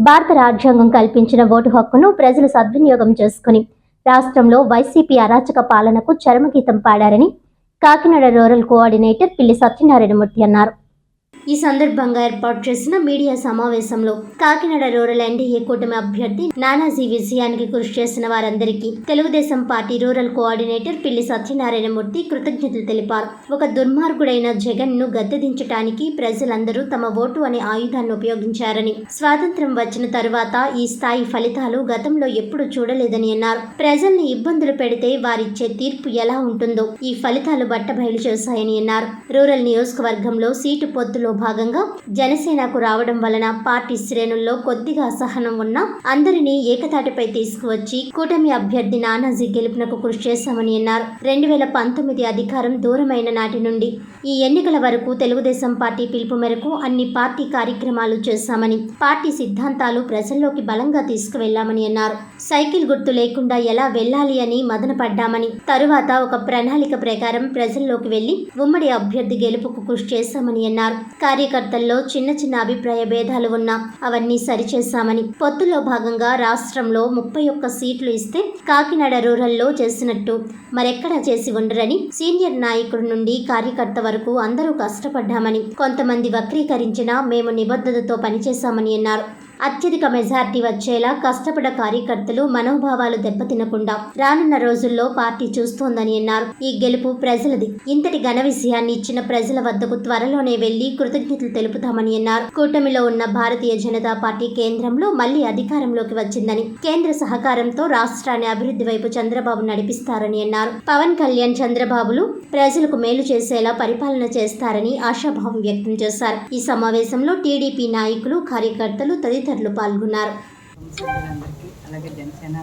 భారత రాజ్యాంగం కల్పించిన ఓటు హక్కును ప్రజలు సద్వినియోగం చేసుకుని రాష్ట్రంలో వైసీపీ అరాచక పాలనకు చరమగీతం పాడారని కాకినాడ రూరల్ కోఆర్డినేటర్ పిల్లి సత్యనారాయణమూర్తి అన్నారు. ఈ సందర్భంగా ఏర్పాటు చేసిన మీడియా సమావేశంలో కాకినాడ రూరల్ ఎన్డీఏ కూటమి అభ్యర్థి నానాజీ విజయానికి కృషి చేసిన వారందరికీ Telugu Desam party rural coordinator Pilli Satyanarayana Murthy కృతజ్ఞతలు తెలిపారు. ఒక దుర్మార్గుడైన జగన్ను గద్దెదించడానికి ప్రజలందరూ తమ ఓటు అనే ఆయుధాన్ని ఉపయోగించారని స్వాతంత్ర్యం వచ్చిన తరువాత ఈ స్థాయి ఫలితాలు గతంలో ఎప్పుడు చూడలేదని అన్నారు. ప్రజల్ని ఇబ్బందులు పెడితే వారిచ్చే తీర్పు ఎలా ఉంటుందో ఈ ఫలితాలు బట్టబయలు చేశాయని అన్నారు. రూరల్ నియోజకవర్గంలో సీటు పొత్తులో భాగంగా జనసేనకు రావడం వలన పార్టీ శ్రేణుల్లో కొద్దిగా అసహనం ఉన్న అందరినీ ఏకతాటిపై తీసుకువచ్చి కూటమి అభ్యర్థి నానాజీ గెలుపునకు కృషి చేశామని అన్నారు. రెండు వేల పంతొమ్మిది అధికారం దూరమైన నాటి నుండి ఈ ఎన్నికల వరకు తెలుగుదేశం పార్టీ పిలుపు మేరకు అన్ని పార్టీ కార్యక్రమాలు చేశామని పార్టీ సిద్ధాంతాలు ప్రజల్లోకి బలంగా తీసుకువెళ్ళామని అన్నారు. సైకిల్ గుర్తు లేకుండా ఎలా వెళ్ళాలి అని మదనపడ్డామని తరువాత ఒక ప్రణాళిక ప్రకారం ప్రజల్లోకి వెళ్ళి ఉమ్మడి అభ్యర్థి గెలుపుకు కృషి చేశామని అన్నారు. కార్యకర్తల్లో చిన్న చిన్న అభిప్రాయ భేదాలు ఉన్నా అవన్నీ సరిచేశామని పొత్తులో భాగంగా రాష్ట్రంలో ముప్పై ఒక్క సీట్లు ఇస్తే కాకినాడ రూరల్లో చేసినట్టు మరెక్కడా చేసి ఉండరని సీనియర్ నాయకుడి నుండి కార్యకర్త వరకు అందరూ కష్టపడ్డామని కొంతమంది వక్రీకరించినా మేము నిబద్ధతతో పనిచేశామని అన్నారు. అత్యధిక మెజార్టీ వచ్చేలా కష్టపడ కార్యకర్తలు మనోభావాలు దెబ్బతినకుండా రానున్న రోజుల్లో పార్టీ చూస్తోందని అన్నారు. ఈ గెలుపు ప్రజలది. ఇంతటి ఘన విజయాన్ని ఇచ్చిన ప్రజల వద్దకు త్వరలోనే వెళ్ళి కృతజ్ఞతలు తెలుపుతామని అన్నారు. కూటమిలో ఉన్న భారతీయ జనతా పార్టీ కేంద్రంలో మళ్ళీ అధికారంలోకి వచ్చిందని కేంద్ర సహకారంతో రాష్ట్రాన్ని అభివృద్ధి వైపు చంద్రబాబు నడిపిస్తారని అన్నారు. పవన్ కళ్యాణ్ చంద్రబాబులు ప్రజలకు మేలు చేసేలా పరిపాలన చేస్తారని ఆశాభావం వ్యక్తం చేశారు. ఈ సమావేశంలో టీడీపీ నాయకులు కార్యకర్తలు తదితరులు పాల్గొన్నారు. అలాగే జనసేన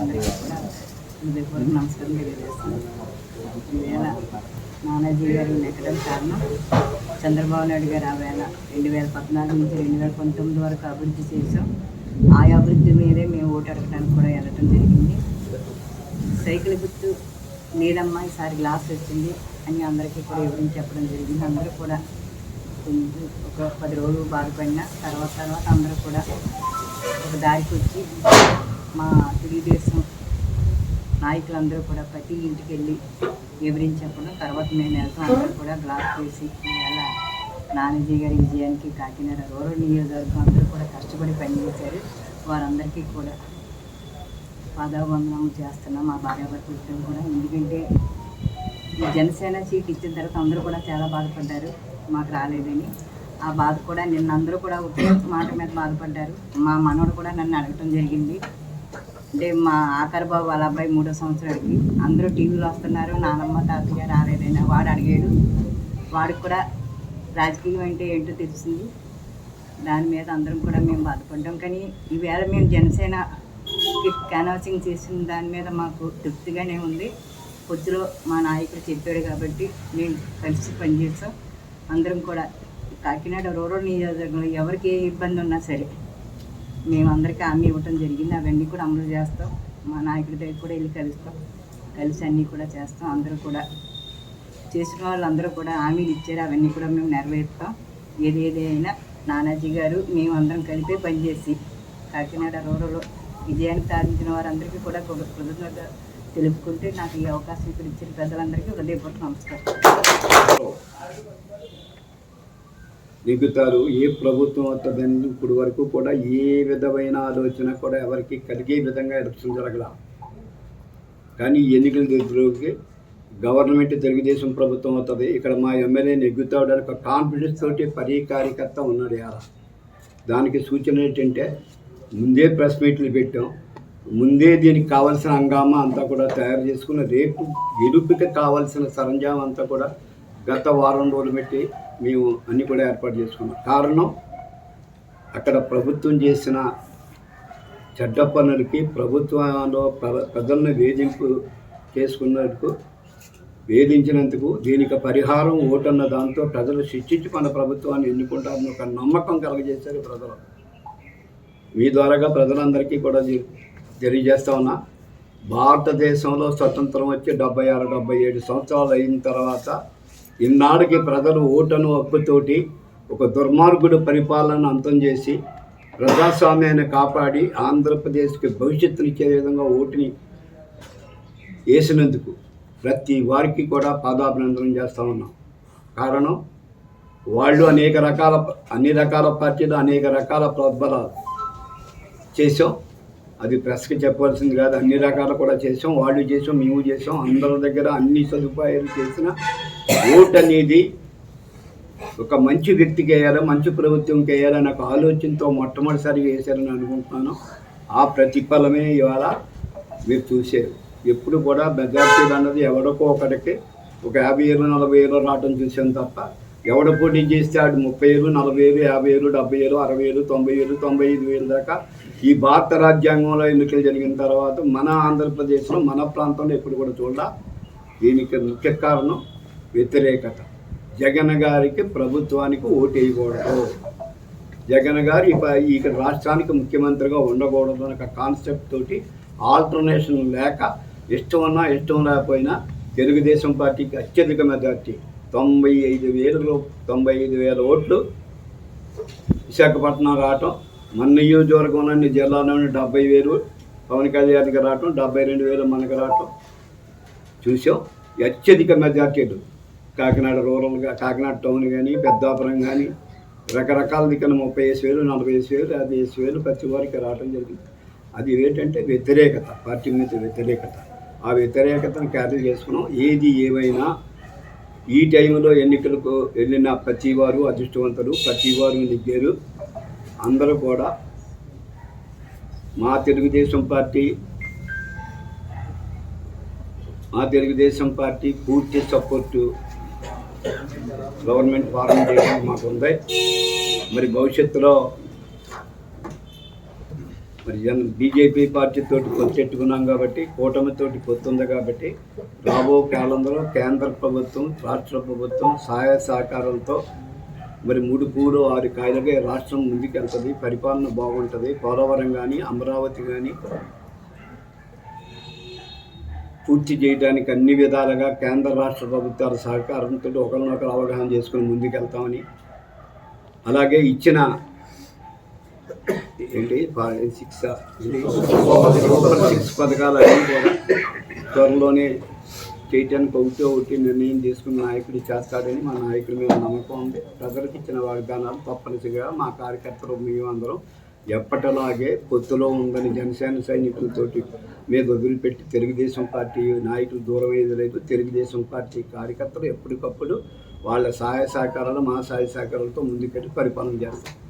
అందరికీ కూడా హృదయపూర్వక నమస్కారం తెలియజేస్తున్నాను. నానాజీ గారు నెక్కడం కారణం చంద్రబాబు నాయుడు గారు ఆ వేళ రెండు వేల పద్నాలుగు నుంచి రెండు వేల పంతొమ్మిది వరకు అభివృద్ధి చేసాం ఆ అభివృద్ధి మీదే మేము ఓటు అడగడానికి కూడా వెళ్ళటం జరిగింది. సైకిల్ గుర్తు లేదమ్మా ఈసారి గ్లాస్ వచ్చింది. అని అందరికీ కూడా వివరించి చెప్పడం జరిగింది. అందరూ కూడా కొంచెం ఒక పది రోజులు బాధపడిన తర్వాత తర్వాత అందరూ కూడా ఒక దారికి వచ్చి మా తెలుగుదేశం నాయకులందరూ కూడా ప్రతి ఇంటికి వెళ్ళి వివరించి చెప్పడం తర్వాత మేము వెళ్తాం. అందరూ కూడా గ్లాస్ చేసి ఇవాళ నానాజీ గారి విజయానికి కాకినాడ రూరల్ నియోజకవర్గం అందరూ కూడా కష్టపడి పనిచేశారు. వారందరికీ కూడా పాదాబంధనం చేస్తున్నాం మా భార్యాభర్తలు కూడా. ఎందుకంటే ఈ జనసేన సీట్ ఇచ్చిన తర్వాత అందరూ కూడా చాలా బాధపడ్డారు. మాకు రాలేదని. ఆ బాధ కూడా నిన్న అందరూ కూడా ఒకే మాట మీద బాధపడ్డారు. మా మనవడు కూడా నన్ను అడగటం జరిగింది. అంటే మా ఆఖరి బాబు వాళ్ళ అబ్బాయి మూడో సంవత్సరానికి. అందరూ టీవీలో వస్తున్నారు నానమ్మ తాతయ్య రాలేదైనా వాడు అడిగాడు. వాడికి కూడా రాజకీయం అంటే ఏంటో తెలిసింది దాని మీద అందరం కూడా మేము బాధపడ్డాం. కానీ ఈవేళ మేము జనసేన క్యాన్వాసింగ్ చేసిన దాని మీద మాకు తృప్తిగానే ఉంది. పొద్దులో మా నాయకుడు చెప్పాడు కాబట్టి మేము కలిసి పనిచేస్తాం. అందరం కూడా. కాకినాడ రూరల్ నియోజకవర్గంలో ఎవరికి ఏ ఇబ్బంది ఉన్నా సరే మేము అందరికీ హామీ ఇవ్వటం జరిగింది. అవన్నీ కూడా అమలు చేస్తాం. మా నాయకుడి దగ్గర కూడా వెళ్ళి కలుస్తాం. కలిసి అన్నీ కూడా చేస్తాం. అందరూ కూడా చేసిన వాళ్ళందరూ కూడా హామీలు ఇచ్చారు. అవన్నీ కూడా మేము నెరవేర్తాం. ఏది అయినా నానాజీ గారు మేము అందరం కలిపే పనిచేసి కాకినాడ రూరల్ విజయాన్ని సాధించిన వారందరికీ కూడా కృతజ్ఞత తెలుపుకుంటే నాకు ఈ అవకాశం ఇక్కడ ఇచ్చిన పెద్దలందరికీ హృదయపూర్వక నమస్కారం. దిగుతారు ఏ ప్రభుత్వం వస్తుందని ఇప్పుడు వరకు కూడా ఏ విధమైన ఆలోచన కూడా ఎవరికి కలిగే విధంగా ఎలక్షన్ జరగల. కానీ ఎన్నికల దగ్గరకి గవర్నమెంట్ తెలుగుదేశం ప్రభుత్వం అవుతుంది. ఇక్కడ మా ఎమ్మెల్యే నెగ్గుతాడు అని ఒక కాన్ఫిడెన్స్ తోటి పరీ కార్యకర్త ఉన్నాడు ఇలా దానికి సూచన ఏంటంటే ముందే ప్రెస్ మీట్లు పెట్టాం. ముందే దీనికి కావాల్సిన హంగామా అంతా కూడా తయారు చేసుకున్న రేపు గెలుపుకి కావాల్సిన సరంజాం అంతా కూడా గత వారం రోజులు పెట్టి మేము అన్నీ కూడా ఏర్పాటు చేసుకున్నాం. కారణం అక్కడ ప్రభుత్వం చేసిన చెడ్డ పనులకి ప్రభుత్వంలో ప్రజలను వేధింపు చేసుకున్నందుకు వేధించినందుకు దీనికి పరిహారం ఓటన్న దాంతో ప్రజలు శిక్షించి మన ప్రభుత్వాన్ని ఎన్నుకుంటారని ఒక నమ్మకం కలగజేశారు ప్రజలు. మీ ద్వారాగా ప్రజలందరికీ కూడా తెలియజేస్తా ఉన్నా. భారతదేశంలో స్వతంత్రం వచ్చి డెబ్బై ఆరు డెబ్బై ఏడు సంవత్సరాలు అయిన తర్వాత ఇన్నాడికి ప్రజలు ఓటను హక్కుతోటి ఒక దుర్మార్గుడు పరిపాలన అంతం చేసి ప్రజాస్వామ్యాన్ని కాపాడి ఆంధ్రప్రదేశ్కి భవిష్యత్తునిచ్చే విధంగా ఓటుని వేసినందుకు ప్రతి వారికి కూడా పాదాభినందనం చేస్తూ ఉన్నాం. కారణం వాళ్ళు అనేక రకాల అన్ని రకాల పార్టీలు అనేక రకాల ప్రోద్బలాలు చేసాం అది ప్రెస్కి చెప్పవలసింది కాదు. అన్ని రకాలు కూడా చేసాం వాళ్ళు చేసాం మేము చేసాం అందరి దగ్గర అన్ని సదుపాయాలు చేసిన ఓట్ అనేది ఒక మంచి వ్యక్తికి వేయాలా మంచి ప్రభుత్వంకి వేయాలని ఒక ఆలోచనతో మొట్టమొదటిసారిగా వేశారని అనుకుంటున్నాను. ఆ ప్రతిఫలమే ఇవాళ మీరు చూసారు ఎప్పుడు కూడా మెజార్టీలు అన్నది ఎవరికో ఒకటికి ఒక యాభై ఏళ్ళు నలభై ఏళ్ళు రావడం చూసాం తప్ప ఎవడ పోటీ చేస్తే ఆడు ముప్పై ఏళ్ళు నలభై ఏళ్ళు యాభై ఏళ్ళు డెబ్బై ఏళ్ళు అరవై ఏళ్ళు తొంభై ఏళ్ళు తొంభై ఐదు వేలు దాకా ఈ భారత రాజ్యాంగంలో ఎన్నికలు జరిగిన తర్వాత మన ఆంధ్రప్రదేశ్లో మన ప్రాంతంలో ఎప్పుడు కూడా చూడ దీనికి ముఖ్య కారణం వ్యతిరేకత. జగన్ గారికి ప్రభుత్వానికి ఓటు వేయకూడదు జగన్ గారు ఈ రాష్ట్రానికి ముఖ్యమంత్రిగా ఉండకూడదు అనే కాన్సెప్ట్ తోటి ఆల్టర్నేషన్ లేక ఇష్టం ఉన్నా ఇష్టం లేకపోయినా తెలుగుదేశం పార్టీకి అత్యధిక మెజార్టీ. తొంభై ఐదు వేలు తొంభై ఐదు వేల ఓట్లు విశాఖపట్నం రావటం మన నియోజకవర్గంలోని జిల్లాలోని డెబ్బై వేలు పవన్ కళ్యాణ్కి రావటం డెబ్బై రెండు వేలు మనకు రావటం చూసాం. అత్యధిక మెజార్టీలు కాకినాడ రూరల్గా కాకినాడ టౌన్ కానీ పెద్దాపురం కానీ రకరకాల దిక్కున ముప్పై వేసి వేలు నలభై వేసి వేలు యాభై వేసి వేలు ప్రతి వారికి రావడం జరిగింది. అది ఏంటంటే వ్యతిరేకత పార్టీ మీద వ్యతిరేకత. ఆ వ్యతిరేకతను క్యారీ చేసుకున్నాం. ఏది ఏమైనా ఈ టైంలో ఎన్నికలకు వెళ్ళిన ప్రతి వారు అదృష్టవంతులు ప్రతి వారు నెగ్గారు అందరూ కూడా మా తెలుగుదేశం పార్టీ మా తెలుగుదేశం పార్టీ పూర్తి సపోర్టు గవర్నమెంట్ ఫారం చేయడానికి మాకు ఉంది మరి భవిష్యత్తులో మరి జన బీజేపీ పార్టీ తోటి పొత్తెట్టుకున్నాం కాబట్టి కూటమితోటి పొత్తుంది కాబట్టి రాబో కాలంలో కేంద్ర ప్రభుత్వం రాష్ట్ర ప్రభుత్వం సహాయ సహకారంతో మరి మూడు కూడు ఆరు కాయలుగా రాష్ట్రం ముందుకెళ్తుంది పరిపాలన బాగుంటుంది పోలవరం కానీ అమరావతి కానీ పూర్తి చేయడానికి అన్ని విధాలుగా కేంద్ర రాష్ట్ర ప్రభుత్వాల సహకారంతో ఒకరినొకరు అవగాహన చేసుకుని ముందుకెళ్తామని అలాగే ఇచ్చిన ఏంటి? పా- సిక్స్ సూపర్ సిక్స్ పథకాలు అన్నీ కూడా త్వరలోనే చేయటానికి ఒకటి ఒకటి నిర్ణయం తీసుకున్న నాయకుడు చేస్తాడని మా నాయకుడి మీద నమ్మకం ఉంది. ప్రజలకు ఇచ్చిన వాగ్దానాలు తప్పనిసరిగా మా కార్యకర్తలు మేము అందరం ఎప్పటిలాగే పొత్తులో ఉందని జనసేన సైనికులతోటి మీద వదిలిపెట్టి తెలుగుదేశం పార్టీ నాయకులు దూరం అయ్యేది లేదు. తెలుగుదేశం పార్టీ కార్యకర్తలు ఎప్పటికప్పుడు వాళ్ళ సహాయ సహకారాలు మా సహాయ సహకారాలతో ముందుకెళ్ళి పరిపాలన చేస్తారు.